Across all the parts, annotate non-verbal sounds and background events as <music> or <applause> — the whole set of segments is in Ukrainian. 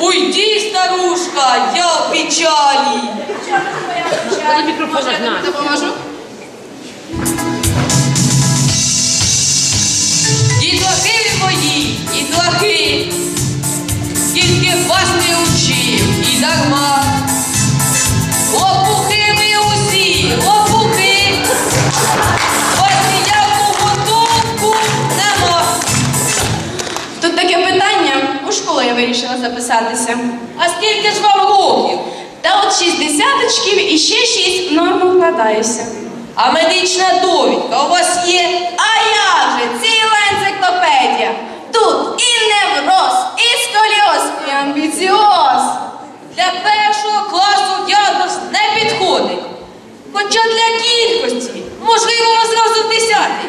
Уйди, старушка, я в печалі. Коли мікрофон Може, я тобі нагнати. допоможу? Записатися. А скільки ж вам років? Та от шість десяточків і ще шість в норму вкладаюся. А медична довідка у вас є? А як же, ціла енциклопедія. Тут і невроз, і сколіоз, і амбіціоз. Для першого класу діагноз не підходить. Хоча для кількості, можливо, зразу десятий.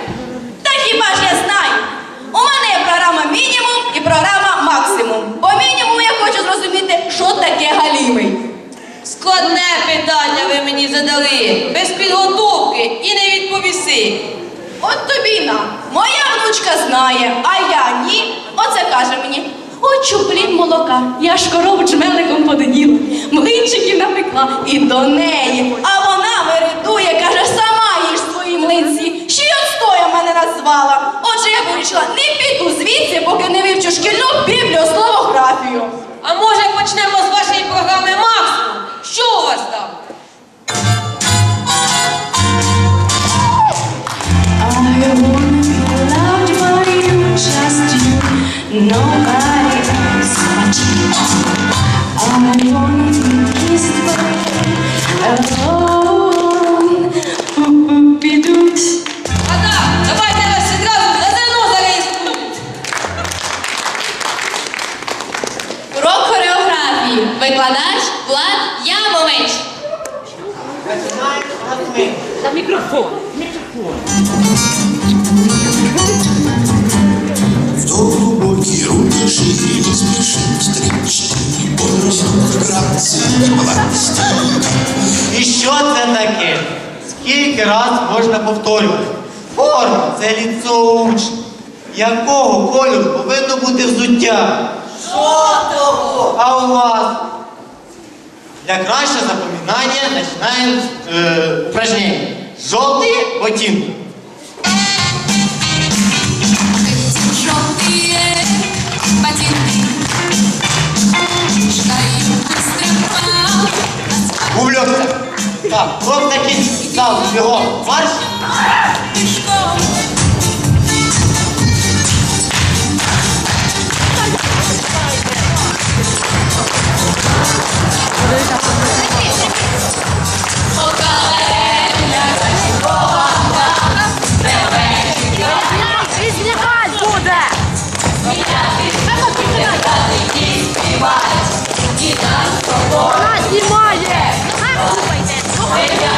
Складне питання ви мені задали, без підготовки і не відповіси. От тобі на. Моя внучка знає, а я ні. Оце каже мені. Хочу плін молока. Я ж корову джмеликом подоїла, млинчиків напекла і до неї. А вона вередує, каже, сама їж свої млинці. Ще й отстоя мене назвала. Отже, я вирішила, не піду звідси, поки не вивчу шкільну бібліословографію. А може почнемо з вашої програми <laughs> Викладач Влад Ямович. Мікрофон. Мікрофон. І що це таке? Скільки раз можна повторювати? Форма це ліцо учня. Якого кольору повинно бути взуття? Жовтого! А у вас? Для кращого запам'ятання починаємо з е, упражнення. Жовті ботинки. Так, крок такий. Зал, бігом. Марш. пешком Вона знімає!